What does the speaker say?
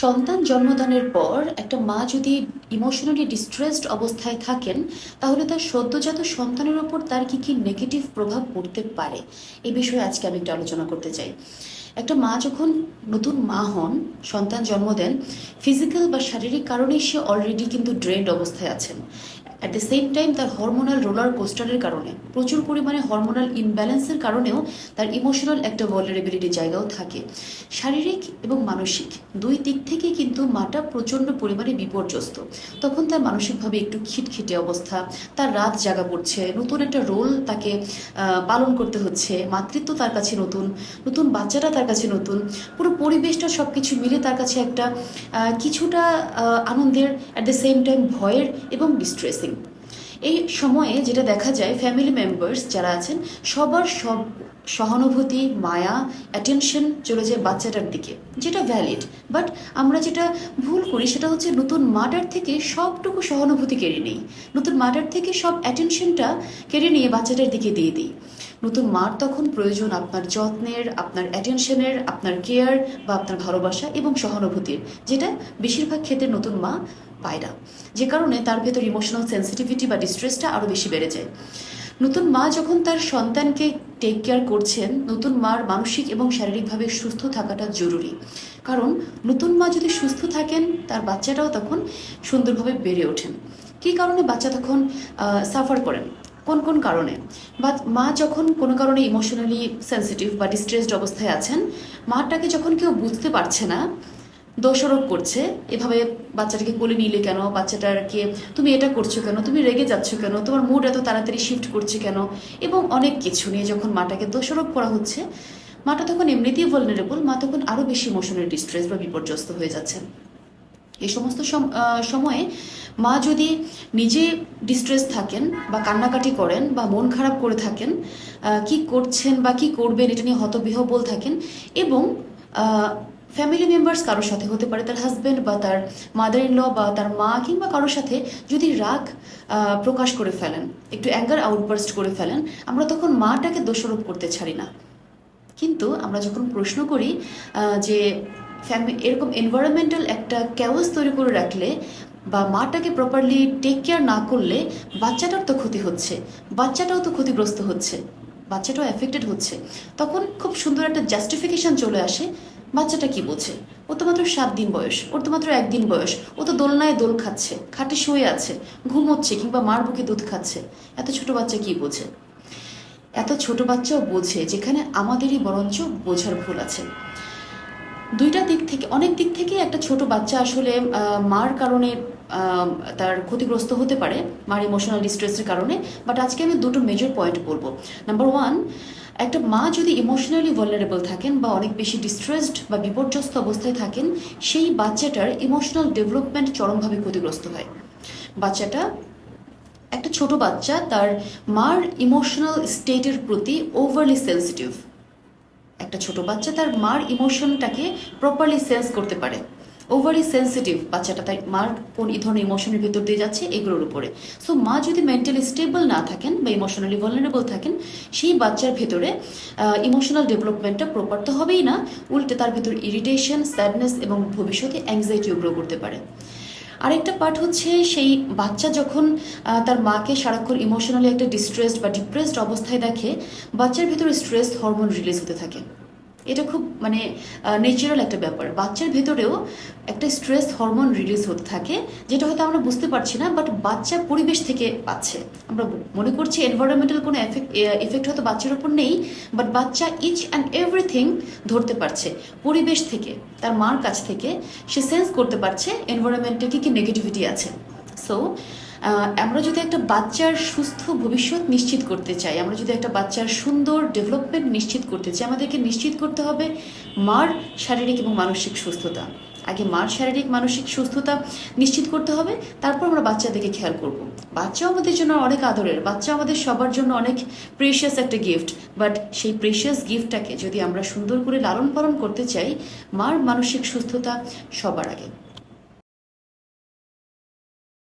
সন্তান জন্মদানের পর একটা মা যদি ইমোশনালি ডিস্ট্রেসড অবস্থায় থাকেন, তাহলে তার সদ্যজাত সন্তানের ওপর তার কি কি নেগেটিভ প্রভাব পড়তে পারে? এই বিষয়ে আজকে আমি একটু আলোচনা করতে চাই। একটা মা যখন নতুন মা হন, সন্তান জন্ম দেন ফিজিক্যাল বা শারীরিক কারণেই সে অলরেডি কিন্তু ড্রেন্ড অবস্থায় আছেন। অ্যাট দ্য সেম টাইম তার হরমোনাল রোলার কোস্টারের কারণে, প্রচুর পরিমাণে হরমোনাল ইমব্যালেন্সের কারণেও তার ইমোশনাল একটা ভলারেবিলিটি জায়গাও থাকে। শারীরিক এবং মানসিক দুই দিক থেকে কিন্তু মাটা প্রচণ্ড পরিমাণে বিপর্যস্ত। তখন তার মানসিকভাবে একটু খিটখিটে অবস্থা, তার রাত জাগা পড়ছে নতুন একটা রোল তাকে পালন করতে হচ্ছে, মাতৃত্ব তার কাছে নতুন নতুন বাচ্চাটা তার কাছে নতুন। পুরো পরিবেশটা সব কিছু মিলে তার কাছে একটা কিছুটা আনন্দের অ্যাট দ্য সেম টাইম ভয়ের এবং ডিস্ট্রেসিং এই সময়ে যেটা দেখা যায় ফ্যামিলি মেম্বার্স যারা আছেন, সবার সব সহানুভূতি, মায়া অ্যাটেনশন চলে যায় বাচ্চাটার দিকে, যেটা ভ্যালিড বাট আমরা যেটা ভুল করি সেটা হচ্ছে নতুন মাটার থেকে সবটুকু সহানুভূতি কেড়ে নিই। নতুন মাটার থেকে সব অ্যাটেনশনটা কেড়ে নিয়ে বাচ্চাটার দিকে দিয়ে দিই। নতুন মার তখন প্রয়োজন আপনার যত্নের, আপনার অ্যাটেনশনের আপনার কেয়ার বা আপনার ভালোবাসা এবং সহানুভূতির, যেটা বেশিরভাগ ক্ষেত্রে নতুন মা পায় না যে কারণে তার ভেতর ইমোশনাল সেন্সিটিভিটি বা ডিস্ট্রেসটা আরও বেশি বেড়ে যায়। নতুন মা যখন তার সন্তানকে টেক কেয়ার করছেন, নতুন মার মানসিক এবং শারীরিকভাবে সুস্থ থাকাটা জরুরি। কারণ নতুন মা যদি সুস্থ থাকেন, তার বাচ্চাটাও তখন সুন্দরভাবে বেড়ে ওঠেন। কী কারণে বাচ্চা তখন সাফার করেন? কোন কোন কারণে? বা মা যখন কোনো কারণে ইমোশনালি সেন্সিটিভ বা ডিস্ট্রেসড অবস্থায় আছেন, মাটাকে যখন কেউ বুঝতে পারছে না দোষারোপ করছে। এভাবে বাচ্চাটাকে কোলে নিলে কেন? বাচ্চাটাকে তুমি এটা করছ কেন? তুমি রেগে যাচ্ছ কেন? তোমার মুড এত তাড়াতাড়ি শিফট করছে কেন? এবং অনেক কিছু নিয়ে যখন মাটাকে দোষারোপ করা হচ্ছে, মাটা তখন এমনিতেই ভলনারেবল মা তখন আরও বেশি ইমোশনাল ডিস্ট্রেস বা বিপর্যস্ত হয়ে যাচ্ছেন এই সমস্ত সম- সময়ে মা যদি নিজে ডিস্ট্রেস থাকেন বা কান্নাকাটি করেন বা মন খারাপ করে থাকেন কি করছেন বা কি করবেন এটা নিয়ে হতবিহবল থাকেন এবং ফ্যামিলি মেম্বার্স কারোর সাথে হতে পারে তার হাজব্যান্ড বা তার মাদার ইন ল বা তার মা কিংবা কারোর সাথে যদি রাগ প্রকাশ করে ফেলেন, একটু অ্যাঙ্গার আউটবার্স্ট করে ফেলেন, আমরা তখন মাটাকে দোষারোপ করতে ছাড়ি না। কিন্তু আমরা যখন প্রশ্ন করি যে ফ্যামিলি এরকম এনভায়রনমেন্টাল একটা ক্যাওয়াস তৈরি করে রাখলে বা মাটাকে প্রপারলি টেক কেয়ার না করলে বাচ্চাটার তো ক্ষতি হচ্ছে, বাচ্চাটাও তো ক্ষতিগ্রস্ত হচ্ছে, বাচ্চাটাও এফেক্টেড হচ্ছে, তখন খুব সুন্দর একটা জাস্টিফিকেশন চলে আসে বাচ্চাটা কি বোঝে? ও তো মাত্র সাত দিন বয়স, ওর তো মাত্র একদিন বয়স। ও তো দোলনায় দোল খাচ্ছে, খাটে শুয়ে আছে, ঘুমোচ্ছে কিংবা মার বুকে দুধ খাচ্ছে। এত ছোট বাচ্চা কি বোঝে? এত ছোট বাচ্চাও বোঝে যেখানে আমাদেরই বরঞ্চ বোঝার ভুল আছে। দুইটা দিক থেকে, অনেক দিক থেকে একটা ছোট বাচ্চা আসলে মার কারণে তার ক্ষতিগ্রস্ত হতে পারে, মার ইমোশনাল ডিস্ট্রেসের কারণে বাট আজকে আমি দুটো মেজর পয়েন্ট বলব। নাম্বার ওয়ান একটা মা যদি ইমোশনালি ভলনারেবল থাকেন বা অনেক বেশি ডিস্ট্রেসড বা বিপর্যস্ত অবস্থায় থাকেন, সেই বাচ্চাটার ইমোশনাল ডেভেলপমেন্ট চরমভাবে ক্ষতিগ্রস্ত হয়। বাচ্চাটা, একটা ছোট বাচ্চা, তার মার ইমোশনাল স্টেটের প্রতি ওভারলি সেন্সিটিভ একটা ছোট বাচ্চা, তার মার ইমোশনটাকে প্রপারলি সেন্স করতে পারে। ওভারলি সেন্সিটিভ বাচ্চাটা, তাই মার কোন এই ধরনের ইমোশনের ভেতর দিয়ে যাচ্ছে এগুলোর উপরে। সো মা যদি মেন্টালি স্টেবল না থাকেন বা ইমোশনালি ভলনারেবল থাকেন, সেই বাচ্চার ভেতরে ইমোশনাল ডেভেলপমেন্টটা প্রপার তো হবেই না, উল্টে তার ভেতর ইরিটেশন স্যাডনেস এবং ভবিষ্যতে অ্যাংজাইটিও গ্রো করতে পারে। আরেকটা পার্ট হচ্ছে সেই বাচ্চা যখন তার মাকে সারাক্ষণ ইমোশনালি একটা ডিস্ট্রেসড বা ডিপ্রেসড অবস্থায় দেখে, বাচ্চার ভেতরে স্ট্রেস হরমোন রিলিজ হতে থাকে। এটা খুব মানে ন্যাচারাল একটা ব্যাপার। বাচ্চার ভেতরেও একটা স্ট্রেস হরমোন রিলিজ হতে থাকে, যেটা হয়তো আমরা বুঝতে পারছি না বাট বাচ্চা পরিবেশ থেকে পাচ্ছে। আমরা মনে করছি এনভায়রনমেন্টাল কোনো এফেক্ট হয়তো বাচ্চার উপর নেই বাট বাচ্চা ইচ অ্যান্ড এভরিথিং ধরতে পারছে, পরিবেশ থেকে, তার মার কাছ থেকে। সে সেন্স করতে পারছে এনভায়রনমেন্টে কি কি নেগেটিভিটি আছে। সো আমরা যদি একটা বাচ্চার সুস্থ ভবিষ্যৎ নিশ্চিত করতে চাই, আমরা যদি একটা বাচ্চার সুন্দর ডেভেলপমেন্ট নিশ্চিত করতে চাই, আমাদেরকে নিশ্চিত করতে হবে মার শারীরিক এবং মানসিক সুস্থতা। আগে মার শারীরিক, মানসিক সুস্থতা নিশ্চিত করতে হবে, তারপর আমরা বাচ্চাদেরকে খেয়াল করব। বাচ্চা আমাদের জন্য অনেক আদরের, বাচ্চা আমাদের সবার জন্য অনেক প্রেশিয়াস একটা গিফট বাট সেই প্রেশিয়াস গিফটটাকে যদি আমরা সুন্দর করে লালন পালন করতে চাই, মার মানসিক সুস্থতা সবার আগে।